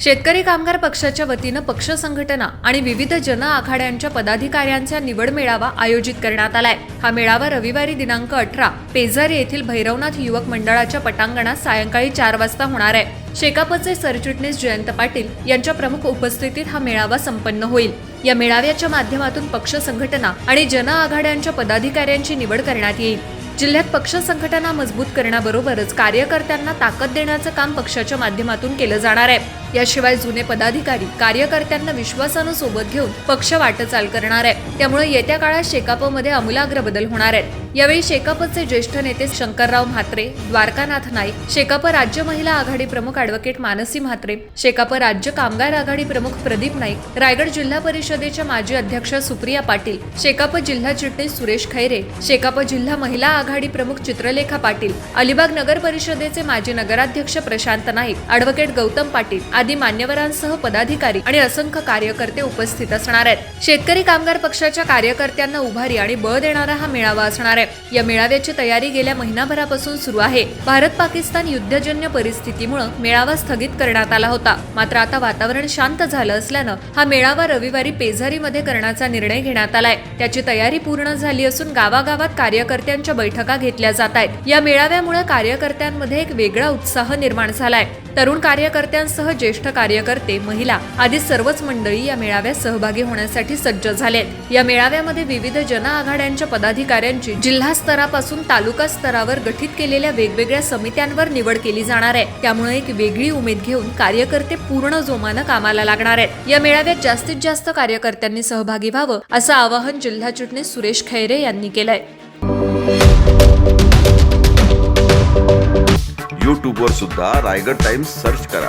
शेतकरी कामगार पक्षाच्या वतीनं पक्ष संघटना आणि विविध जन आखाड्यांच्या पदाधिकाऱ्यांचा निवड मेळावा आयोजित करण्यात आलाय. हा मेळावा रविवारी दिनांक अठरा पेजारी येथील भैरवनाथ युवक मंडळाच्या पटांगणात सायंकाळी चार वाजता होणार आहे. शेकापचे सरचिटणीस जयंत पाटील यांच्या प्रमुख उपस्थितीत हा मेळावा संपन्न होईल. या मेळाव्याच्या माध्यमातून पक्ष संघटना आणि जन आघाड्यांच्या पदाधिकाऱ्यांची निवड करण्यात येईल. जिल्ह्यात पक्ष संघटना मजबूत करण्याबरोबरच कार्यकर्त्यांना ताकद देण्याचं काम पक्षाच्या माध्यमातून केलं जाणार आहे. याशिवाय जुने पदाधिकारी कार्यकर्त्यांना विश्वासानं सोबत घेऊन पक्ष वाटचाल करणार आहे त्यामुळे येत्या काळात शेकापमध्ये आमूलाग्र बदल होणार आहेत. यावेळी शेकापचे ज्येष्ठ नेते शंकरराव म्हात्रे द्वारकानाथ नाईक शेकाप राज्य महिला आघाडी प्रमुख अॅडव्होकेट मानसी म्हात्रे शेकाप राज्य कामगार आघाडी प्रमुख प्रदीप नाईक रायगड जिल्हा परिषदेच्या माजी अध्यक्ष सुप्रिया पाटील शेकाप जिल्हा चिटणीस सुरेश खैरे शेकाप जिल्हा महिला आघाडी प्रमुख चित्रलेखा पाटील अलिबाग नगर परिषदेचे माजी नगराध्यक्ष प्रशांत नाईक अॅडव्होकेट गौतम पाटील आदी मान्यवरांसह पदाधिकारी आणि असंख्य कार्यकर्ते उपस्थित असणार आहेत. शेतकरी कामगार पक्षाच्या कार्यकर्त्यांना उभारी आणि बळ देणारा हा मेळावा असणार आहे. या मेळाव्याची तयारी गेल्या महिनाभरापासून सुरू आहे. भारत पाकिस्तान युद्धजन्य परिस्थितीमुळे मेळावा स्थगित करण्यात आला होता. मात्र आता वातावरण शांत झालं असल्यानं हा मेळावा रविवारी पेझारीमध्ये करण्याचा निर्णय घेण्यात आलाय. त्याची तयारी पूर्ण झाली असून गावागावात कार्यकर्त्यांच्या बैठका घेतल्या जात आहेत. या मेळाव्यामुळे कार्यकर्त्यांमध्ये एक वेगळा उत्साह निर्माण झालाय. तरुण कार्यकर्त्यांसह जे ज्येष्ठ कार्यकर्ते महिला आदी सर्वच मंडळी या मेळाव्यात सहभागी होण्यासाठी सज्ज झालेत. या मेळाव्यामध्ये विविध जन आघाड्यांच्या पदाधिकाऱ्यांची जिल्हा स्तरापासून तालुका स्तरावर गठीत केलेल्या वेगवेगळ्या समित्यांवर निवड केली जाणार आहे. त्यामुळे एक वेगळी उमेद घेऊन कार्यकर्ते पूर्ण जोमानं कामाला लागणार आहेत. या मेळाव्यात जास्तीत जास्त कार्यकर्त्यांनी सहभागी व्हावं असं आवाहन जिल्हा चिटणीस सुरेश खैरे यांनी केलंय. यूट्यूबवर सुद्धा रायगड टाइम्स सर्च करा.